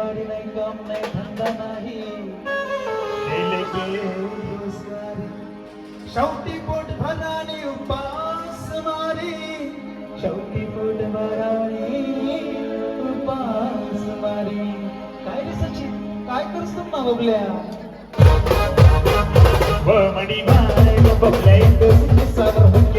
बाडी नाही काम नाही धंदा नाही. शेवटी पोट भरानी उपास मारी. शेवटी पोट भरानी उपास मारी. काय रे सचिन? काय करस तू ना बबल्या? मणी बाय बबल्या एक किस्सावर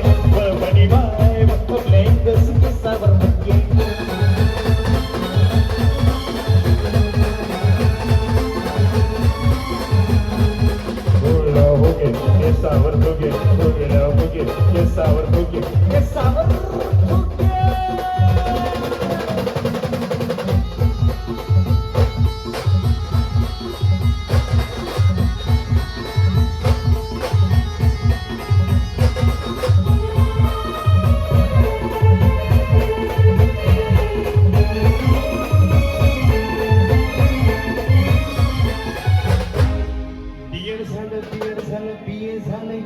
केसावर फुगे फुगेला सावर केसावर फुगे केसावर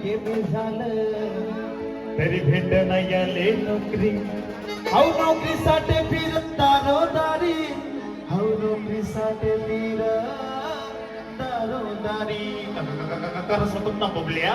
झालं झालं तरी भेट नाही आले नोकरी हाऊ नोकरीसाठी फिर दारोदारी हाऊ नोकरीसाठी फिर दारोदारी करस ना बबल्या